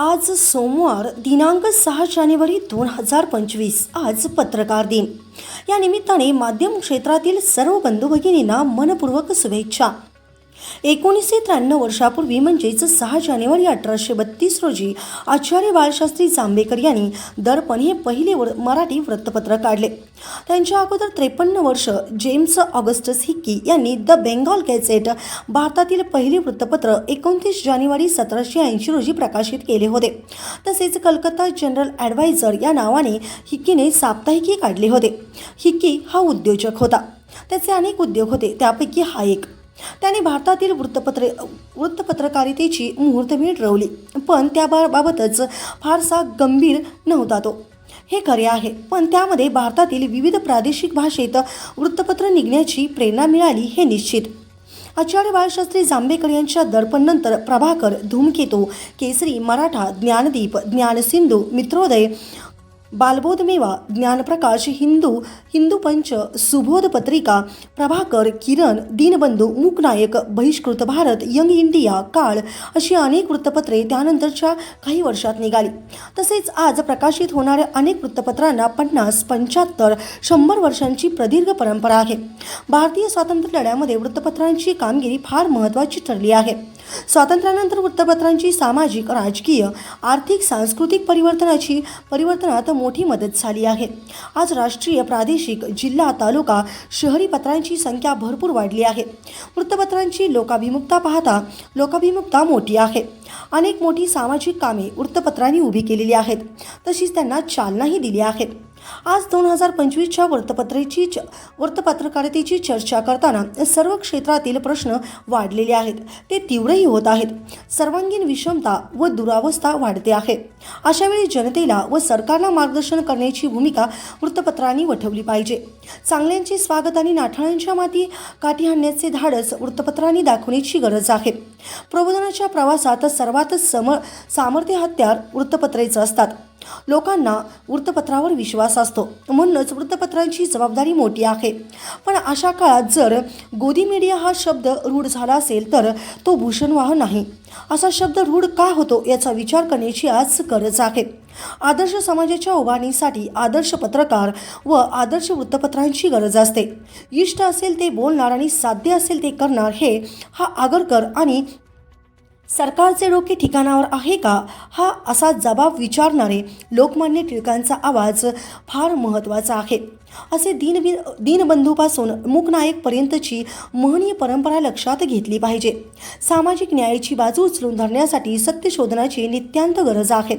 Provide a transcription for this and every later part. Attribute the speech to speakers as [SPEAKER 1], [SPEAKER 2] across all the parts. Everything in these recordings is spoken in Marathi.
[SPEAKER 1] आज सोमवार दिनांक सहा जानेवारी दोन हजार पंचवीस आज पत्रकार दिन. या निमित्ताने माध्यम क्षेत्रातील सर्व बंधू भगिनींना मनपूर्वक शुभेच्छा. एकोणीसशे त्र्याण्णव वर्षापूर्वी म्हणजेच सहा जानेवारी अठराशे बत्तीस रोजी आचार्य बाळशास्त्री जांभेकर यांनी दर्पण हे पहिले वर मराठी वृत्तपत्र काढले. त्यांच्या अगोदर त्रेपन्न वर्ष जेम्स ऑगस्टस हिक्की यांनी द बेंगॉल गॅझेट भारतातील पहिले वृत्तपत्र एकोणतीस जानेवारी सतराशे ऐंशी रोजी प्रकाशित केले होते. तसेच कलकत्ता जनरल ॲडवायझर या नावाने हिक्कीने साप्ताहिकी काढले होते. हिक्की हा उद्योजक होता. त्याचे अनेक उद्योग होते. त्यापैकी हा एक. त्याने भारतातील वृत्तपत्रे वृत्तपत्रकारितेची मुहूर्तमेढ रवली. पण त्याबाबतच फारसा गंभीर नव्हता तो. हे खरे आहे पण त्यामध्ये भारतातील विविध प्रादेशिक भाषेत वृत्तपत्र निघण्याची प्रेरणा मिळाली हे निश्चित. आचार्य बाळशास्त्री जांभेकर यांच्या दर्पणनंतर प्रभाकर धूमकेतू केसरी मराठा ज्ञानदीप ज्ञानसिंधू मित्रोदय बालबोधमेवा ज्ञानप्रकाश हिंदू हिंदू पंच सुबोध पत्रिका प्रभाकर किरण दीनबंधू मूकनायक बहिष्कृत भारत यंग इंडिया काळ अशी अनेक वृत्तपत्रे त्यानंतरच्या काही वर्षात निघाली. तसेच आज प्रकाशित होणाऱ्या अनेक वृत्तपत्रांना पन्नास पंच्याहत्तर शंभर वर्षांची प्रदीर्घ परंपरा आहे. भारतीय स्वातंत्र्य लढ्यामध्ये वृत्तपत्रांची कामगिरी फार महत्त्वाची ठरली आहे. स्वातंत्र्यानंतर वृत्तपत्रांची सामाजिक राजकीय आर्थिक सांस्कृतिक परिवर्तनाची परिवर्तनात मोठी मदत झाली आहे. आज राष्ट्रीय प्रादेशिक जिल्हा तालुका शहरी पत्रांची संख्या भरपूर वाढली आहे. वृत्तपत्रांची लोकाभिमुखता पाहता लोकाभिमुखता मोठी आहे. अनेक मोठी सामाजिक कामे वृत्तपत्रांनी उभी केलेली आहेत. तशीच त्यांना चालनाही दिली आहे आज दोन हजार पंचवीसच्या वृत्तपत्रेची च वृत्तपत्रकारितेची चर्चा करताना सर्व क्षेत्रातील प्रश्न वाढलेले आहेत. ते तीव्रही होत आहेत. सर्वांगीण विषमता व दुरावस्था वाढते आहे. अशावेळी जनतेला व सरकारला मार्गदर्शन करण्याची भूमिका वृत्तपत्रांनी वठवली पाहिजे. चांगल्यांचे स्वागत आणि नाठाळांच्या माती काठी आणण्याचे धाडस वृत्तपत्रांनी दाखवण्याची गरज आहे. प्रबोधनाच्या प्रवासात सर्वात सम सामर्थ्य हत्यार वृत्तपत्रेचं असतात. लोकांना वृत्तपत्रावर विश्वास असतो. म्हणूनच वृत्तपत्रांची जबाबदारी मोठी आहे. पण अशा काळात जर गोदी मीडिया हा शब्द रूढ झाला असेल तर तो भूषणवाह नाही. असा शब्द रूढ का होतो याचा विचार करण्याची आज गरज आहे. आदर्श समाजाच्या उभारणीसाठी आदर्श पत्रकार व आदर्श वृत्तपत्रांची गरज असते. इष्ट असेल ते बोलणार आणि साध्य असेल ते करणार हे हा आगरकर आणि सरकारचे डोके ठिकाणावर आहे का? हा असा जबाब विचारणारे लोकमान्य टिळकांचा आवाज फार महत्त्वाचा आहे. असे दीनबि दीनबंधूपासून मूकनायकपर्यंतची महनीय परंपरा लक्षात घेतली पाहिजे. सामाजिक न्यायाची बाजू उचलून धरण्यासाठी सत्य शोधण्याची नित्यांत गरज आहे.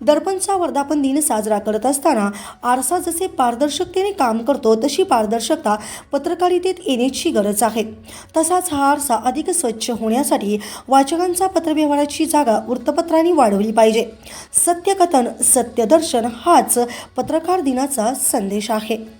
[SPEAKER 1] दर्पणचा वर्धापन दिन साजरा करत असताना आरसा जसे पारदर्शकतेने काम करतो तशी पारदर्शकता पत्रकारितेत येण्याची गरज आहे. तसाच हा आरसा अधिक स्वच्छ होण्यासाठी वाचकांचा पत्रव्यवहाराची जागा वृत्तपत्रांनी वाढवली पाहिजे. सत्यकथन सत्यदर्शन हाच पत्रकार दिनाचा संदेश आहे.